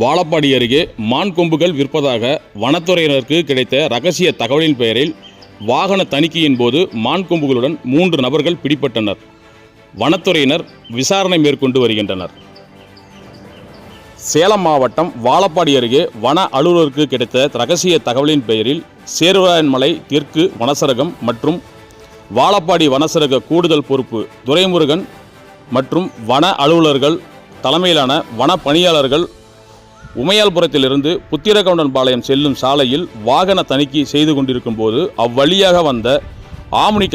வாழப்பாடி அருகே மான் கொம்புகள் விற்பதாக வனத்துறையினருக்கு கிடைத்த ரகசிய தகவலின் பெயரில் வாகன தணிக்கையின் போது மான் கொம்புகளுடன் மூன்று நபர்கள் பிடிபட்டனர். வனத்துறையினர் விசாரணை மேற்கொண்டு வருகின்றனர். சேலம் மாவட்டம் வாழப்பாடி அருகே வன அலுவலருக்கு கிடைத்த ரகசிய தகவலின் பெயரில் சேர்வராயன்மலை தெற்கு வனசரகம் மற்றும் வாழப்பாடி வனசரக கூடுதல் பொறுப்பு துரைமுருகன் மற்றும் வன அலுவலர்கள் தலைமையிலான வன பணியாளர்கள் உமையால்புரத்திலிருந்து புத்திரகவுண்டன்பாளையம் செல்லும் சாலையில் வாகன தணிக்கை செய்து கொண்டிருக்கும் போது அவ்வழியாக வந்த ஆம்னி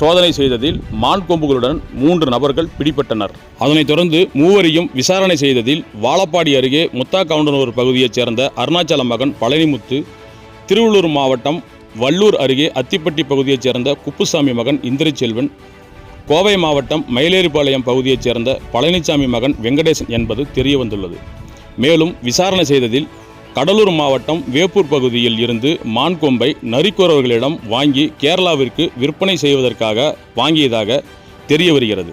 சோதனை செய்ததில் மான் கொம்புகளுடன் மூன்று நபர்கள் பிடிபட்டனர். அதனைத் தொடர்ந்து மூவரையும் விசாரணை செய்ததில் வாழப்பாடி அருகே முத்தா கவுண்டனூர் பகுதியைச் சேர்ந்த அருணாச்சல மகன் பழனிமுத்து திருவள்ளூர் மாவட்டம் வள்ளூர் அருகே அத்திப்பட்டி பகுதியைச் சேர்ந்த குப்புசாமி மகன் இந்திரச்செல்வன் கோவை மாவட்டம் மயிலேறிபாளையம் பகுதியைச் சேர்ந்த பழனிசாமி மகன் வெங்கடேசன் என்பது தெரியவந்துள்ளது. மேலும் விசாரணை செய்ததில் கடலூர் மாவட்டம் வேப்பூர் பகுதியில் இருந்து மான் கொம்பை நரிக்குறவர்களிடம் வாங்கி கேரளாவிற்கு விற்பனை செய்வதற்காக வாங்கியதாக தெரிய வருகிறது.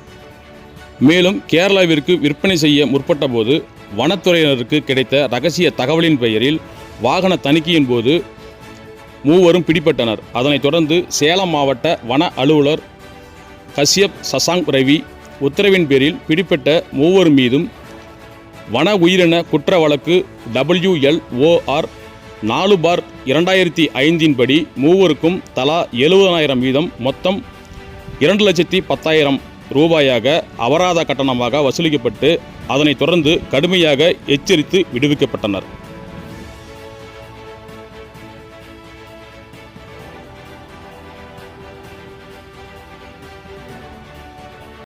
மேலும் கேரளாவிற்கு விற்பனை செய்ய முற்பட்டபோது வனத்துறையினருக்கு கிடைத்த ரகசிய தகவலின் பெயரில் வாகன தணிக்கையின் போது மூவரும் பிடிபட்டனர். அதனைத் தொடர்ந்து சேலம் மாவட்ட வன அலுவலர் கஷ்யப் சசாங் ரவி உத்தரவின் பேரில் பிடிப்பட்ட மூவர் மீதும் வன உயிரின குற்ற வழக்கு டபிள்யூஎல்ஓஆர் நாலு பார் இரண்டாயிரத்தி ஐந்தின் படி மூவருக்கும் தலா எழுபதனாயிரம் வீதம் மொத்தம் இரண்டு லட்சத்தி பத்தாயிரம் ரூபாயாக அபராத கட்டணமாக வசூலிக்கப்பட்டு அதனைத் தொடர்ந்து கடுமையாக எச்சரித்து விடுவிக்கப்பட்டனர்.